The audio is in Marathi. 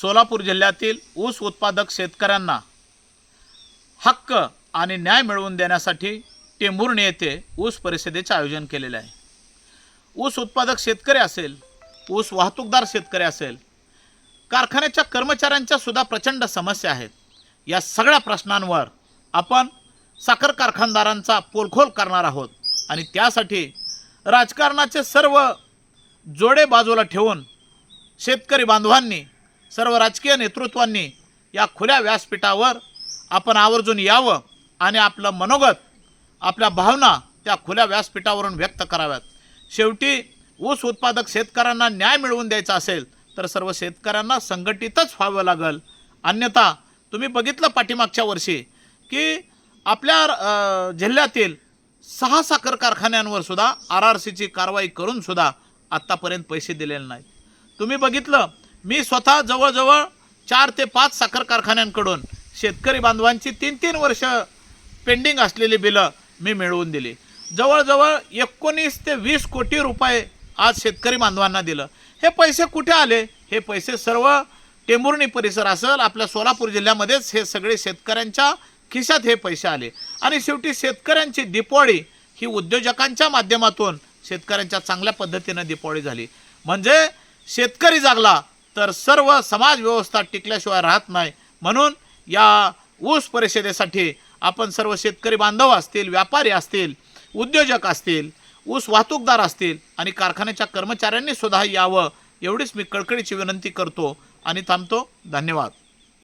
सोलापूर जिल्ह्यातील ऊस उत्पादक शेतकऱ्यांना हक्क आणि न्याय मिळवून देण्यासाठी टेंभुर्णी येथे ऊस परिषदेचे आयोजन केलेले आहे. ऊस उत्पादक शेतकरी असेल ऊस वाहतूकदार शेतकरी असेल कारखान्याच्या कर्मचाऱ्यांच्या सुद्धा प्रचंड समस्या आहेत. या सगळ्या प्रश्नांवर आपण साखर कारखानदारांचा पोलखोल करणार आहोत आणि त्यासाठी राजकारणाचे सर्व जोडे बाजूला ठेवून शेतकरी बांधवांनी सर्व राजकीय नेतृत्वांनी या खुल्या व्यासपीठावर आपण आवर्जून यावं आणि आपलं मनोगत आपल्या भावना त्या खुल्या व्यासपीठावरून व्यक्त कराव्यात. शेवटी ऊस उत्पादक शेतकऱ्यांना न्याय मिळवून द्यायचा असेल तर सर्व शेतकऱ्यांना संघटितच व्हावं लागेल. अन्यथा तुम्ही बघितलं पाठीमागच्या वर्षी की आपल्या जिल्ह्यातील सहा साखर कारखान्यांवर सुद्धा आर आर सीची कारवाई करून सुद्धा आत्तापर्यंत पैसे दिलेले नाहीत. तुम्ही बघितलं मी स्वतः जवळजवळ चार ते पाच साखर कारखान्यांकडून शेतकरी बांधवांची तीन तीन वर्ष पेंडिंग असलेली बिलं मी मिळवून दिली. जवळजवळ एकोणीस ते वीस कोटी रुपये आज शेतकरी बांधवांना दिलं. हे पैसे कुठे आले? हे पैसे सर्व टेंभुर्णी परिसर असेल आपल्या सोलापूर जिल्ह्यामध्येच हे सगळे शेतकऱ्यांच्या खिशात हे पैसे आले. आणि शेवटी शेतकऱ्यांची दिपवाळी ही उद्योजकांच्या माध्यमातून शेतकऱ्यांच्या चांगल्या पद्धतीनं दीपावळी झाली. म्हणजे शेतकरी जागला तर सर्व समाज व्यवस्था टिकल्याशिवाय राहत नाही. म्हणून या ऊस परिषदेसाठी आपण सर्व शेतकरी बांधव असतील व्यापारी असतील उद्योजक असतील ऊस वाहतूकदार असतील आणि कारखान्याच्या कर्मचाऱ्यांनी सुद्धा यावं एवढीच मी कळकळीची विनंती करतो आणि थांबतो. धन्यवाद.